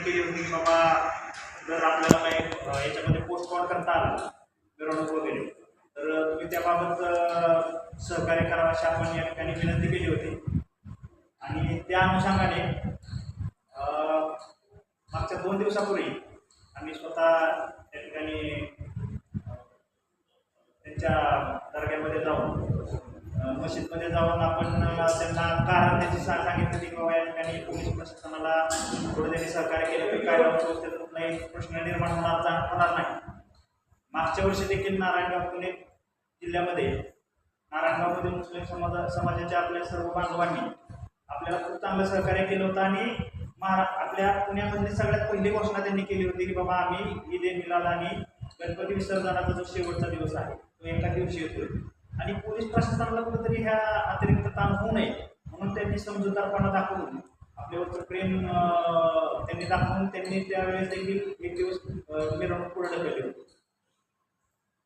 विनंती केली होती की बाबा जर आपल्याला काही याच्यामध्ये पोस्टपॉन करता आला मिरवणूक वगैरे तर तुम्ही त्याबाबत सहकार्य करावं अशी आपण या ठिकाणी विनंती केली होती. आणि त्या अनुषंगाने मागच्या दोन दिवसापूर्वी आम्ही स्वतः त्या ठिकाणी त्यांच्या दर्ग्यामध्ये जाऊन मशीदमध्ये जाऊन आपण त्यांना कारण त्याची सा सांगितलं की बाबा या ठिकाणी पोलीस प्रशासनाला थोडं त्यांनी सहकार्य केलं की काय व्यवस्थेत कुठलाही प्रश्न निर्माण होणार होणार नाही. मागच्या वर्षी देखील नारायणगाव पुणे जिल्ह्यामध्ये नारायणगावमध्ये मुस्लिम समाज समाजाच्या आपल्या सर्व बांधवांनी आपल्याला खूप चांगलं सहकार्य केलं होतं आणि महारा आपल्या पुण्यामधली सगळ्यात पहिली घोषणा त्यांनी केली होती की बाबा आम्ही ईद ए मिलाद आणि गणपती विसर्जनाचा जो शेवटचा दिवस आहे तो एका दिवशी येतोय. आणि पोलीस प्रशासनाला कुठेतरी ह्या अतिरिक्त ताण होऊ नये म्हणून त्यांनी समजूतदारपणा दाखवून आपल्यावरचं प्रेम त्यांनी दाखवून त्यांनी त्यावेळेस देखील एक दिवस मिरवणूक पूर्ण केली होती.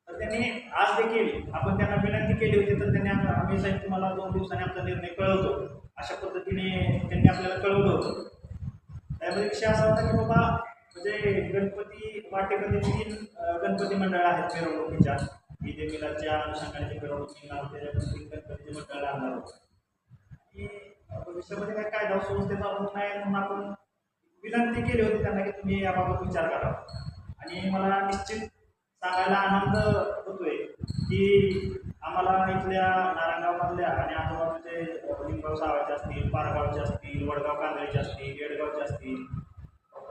तर त्यांनी आज देखील आपण त्यांना विनंती केली होती तर त्यांनी आम्ही साहेब तुम्हाला दोन दिवसांनी आपला निर्णय कळवतो. अशा पद्धतीने त्यांनी आपल्याला कळवलं होतं. त्यामध्ये विषय असा होता की बाबा म्हणजे गणपती वाटेमध्ये तीन गणपती मंडळ आहेत मिरवणुकीच्या. ईदे मिलाच्या अनुषंगाने मिरवणूक निघणार त्याच्यामध्ये तीन गणपतीचे मंडळ लागणार आणि भविष्यामध्ये काय कायदा सुव्यवस्थेचा होत नाही म्हणून आपण विनंती केली होती त्यांना की तुम्ही याबाबत विचार करा. आणि मला निश्चित सांगायला आनंद होतोय की आम्हाला इथल्या नारायणगावमधल्या आणि आजूबाजूचे अ, लिंगाव सावाचे असतील पारगावचे असतील वडगाव कांदळीचे असतील येडगावचे असतील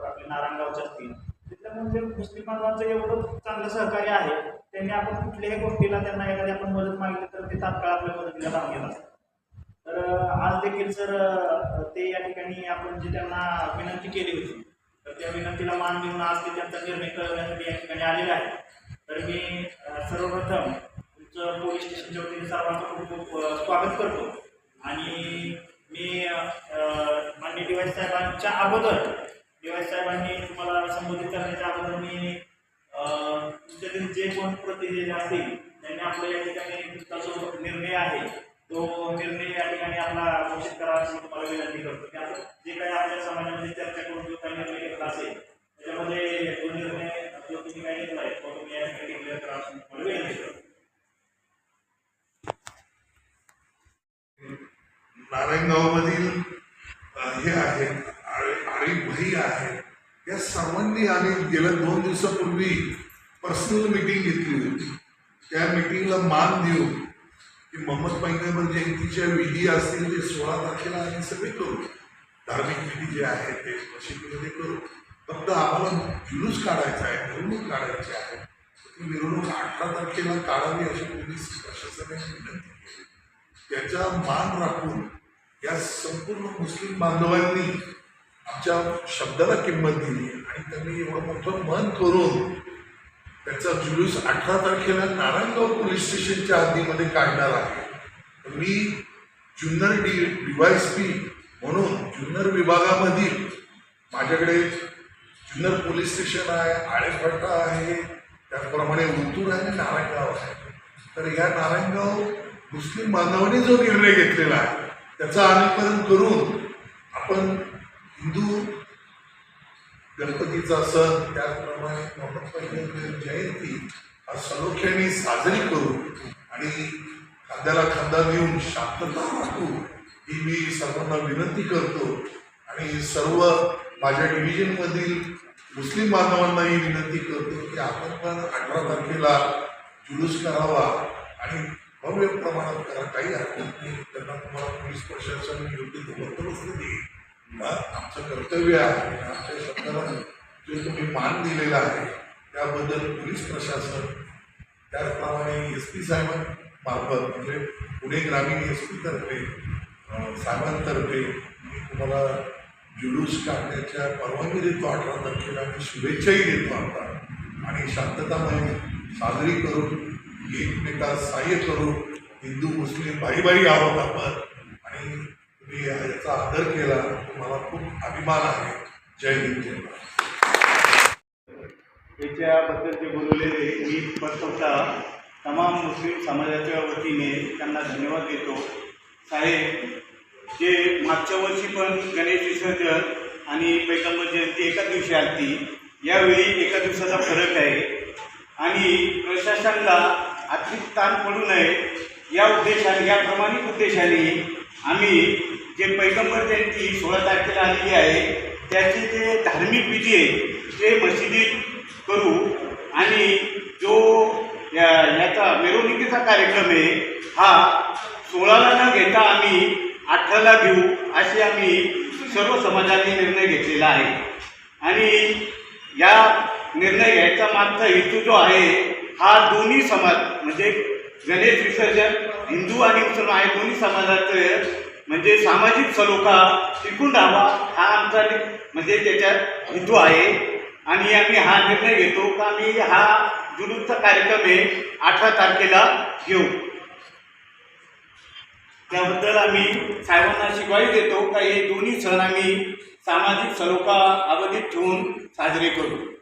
आपले नारायणगावचे असतील. तिथल्या म्हणजे मुस्लिम बांधवांचं एवढं चांगलं सहकार्य आहे. त्यांनी आपण कुठल्याही गोष्टीला त्यांना एखादी आपण मदत मागितली तर ते तात्काळ आपल्या मदतीला भाग घेत तर आज देखील सर ते या ठिकाणी आपण जी त्यांना विनंती केली होती तर त्या विनंतीला मान देऊन आज ते त्यांचा निर्णय कळवण्यासाठी या ठिकाणी आलेले आहे तर मी सर्वप्रथम तुमचं पोलीस स्टेशनच्या वतीने सर्वांचं खूप खूप स्वागत करतो. आणि मी मान्य अ, माननीय डी वाय साहेबांच्या अगोदर डी वाय साहेबांनी तुम्हाला संबोधित करण्याच्या अगोदर मी तुमच्यातील जे कोण प्रतिनिधी असतील त्यांनी आपल्या या ठिकाणी जो निर्णय आहे. तो निर्णय या ठिकाणी आपला घोषित करावा अशी तुम्हाला विनंती करतो. की आपण जे काही आपल्या समाजामध्ये चर्चा करून जो काही निर्णय घेतला असेल त्याच्यामध्ये तो निर्णय जो तुम्ही काय घेतला आहे तो तुम्ही या ठिकाणी क्लिअर करा अशी तुम्हाला विनंती करतो. नारायणगावमधील हे आहे आळी भाई आहे या सर्वांनी आणि गेल्या दोन दिवसापूर्वी पर्सनल मिटिंग घेतली होती. त्या मिटिंगला मान देऊन की मोहम्मद पैगंबर जयंतीच्या विधी असतील ते सोळा तारखेला आम्ही सगळे करू. धार्मिक विधी जे आहेत ते मशिदीमध्ये करू. फक्त आम्हाला जुलूस काढायचा आहे मिरवणूक काढायची आहे. ती मिरवणूक अठरा तारखेला काढावी अशी पोलीस प्रशासनाने विनंती केली. त्याचा मान राखून या संपूर्ण मुस्लिम बांधवांनी आमच्या शब्दाला किंमत दिली आणि त्यांनी एवढं मोठं मन करून त्याचा जुलूस अठरा तारखेला नारायणगाव पोलीस स्टेशनच्या हद्दीमध्ये काढणार आहे. मी जुन्नर डी डीवायस पी म्हणून जुन्नर विभागामधील माझ्याकडे जुन्नर पोलीस स्टेशन आहे आळेफाटा आहे त्याचप्रमाणे उतूर आहे आणि नारायणगाव आहे. तर या नारायणगाव मुस्लिम बांधवांनी जो निर्णय घेतलेला आहे त्याचा अनुकरण करून आपण हिंदू गणपतीचा सण त्याचप्रमाणे मोहम्मद जयंती हा सलोख्याने साजरी करू आणि खांद्याला खांदा देऊन शांतता राखू ही मी सर्वांना विनंती करतो. आणि सर्व माझ्या डिव्हिजनमधील मुस्लिम बांधवांनाही विनंती करतो की आपण पण अठरा तारखेला जुलूस करावा आणि भव्य प्रमाणात करा. काही हरकत नाही. त्यांना तुम्हाला पोलीस प्रशासन योग्य ते बंदोबस्त देईल आमचं कर्तव्य आहे आमच्या शब्दाला जे तुम्ही मान दिलेला आहे त्याबद्दल पोलीस प्रशासन त्याचप्रमाणे एस पी साहेबांमार्फत म्हणजे पुणे ग्रामीण एस पीतर्फे साहेबांतर्फे मी तुम्हाला जुलूस काढण्याच्या परवानगी देतो अठरा तारखेला आणि शुभेच्छाही देतो आता. आणि शांततामय साजरी करून एकमेकात सहाय्य करून हिंदू मुस्लिम भाई भाई आहोत आपण. आणि मी याचा आदर केला. मला खूप अभिमान आहे. जय हिंद जय याच्याबद्दल जे बोललेले मी स्वतः तमाम मुस्लिम समाजाच्या वतीने त्यांना धन्यवाद देतो. साहेब जे मागच्या वर्षी पण गणेश विसर्जन आणि पैगंबर जयंती एका दिवशी आली यावेळी एका दिवसाचा फरक आहे. आणि प्रशासनाला आर्थिक ताण पडू नये या उद्देशाने या प्रमाणित उद्देशाने आम्ही जे पैगंबर जयंती सोळा तारखेला आलेली आहे त्याचे जे धार्मिक विधी आहे. ते मशिदीत करू आणि जो या याचा मिरवणुकीचा कार्यक्रम आहे हा सोळाला न घेता आम्ही अठराला घेऊ असे आम्ही सर्व समाजाने निर्णय घेतलेला आहे. आणि या निर्णय घ्यायचा मागचा हेतू जो आहे हा दोन्ही समाज म्हणजे गणेश विसर्जन हिंदू आणि मुसलमान आहे दोन्ही समाजाचं म्हणजे सामाजिक सलोखा टिकून राहावा हा आमचा म्हणजे त्याच्यात हेतू आहे. आणि आम्ही हा निर्णय घेतो का आम्ही हा जुलूसचा कार्यक्रम आहे अठरा तारखेला घेऊ. त्याबद्दल आम्ही साहेबांना शिकवाई देतो का हे दोन्ही सण आम्ही सामाजिक सलोखा अवधीत ठेवून साजरे करू.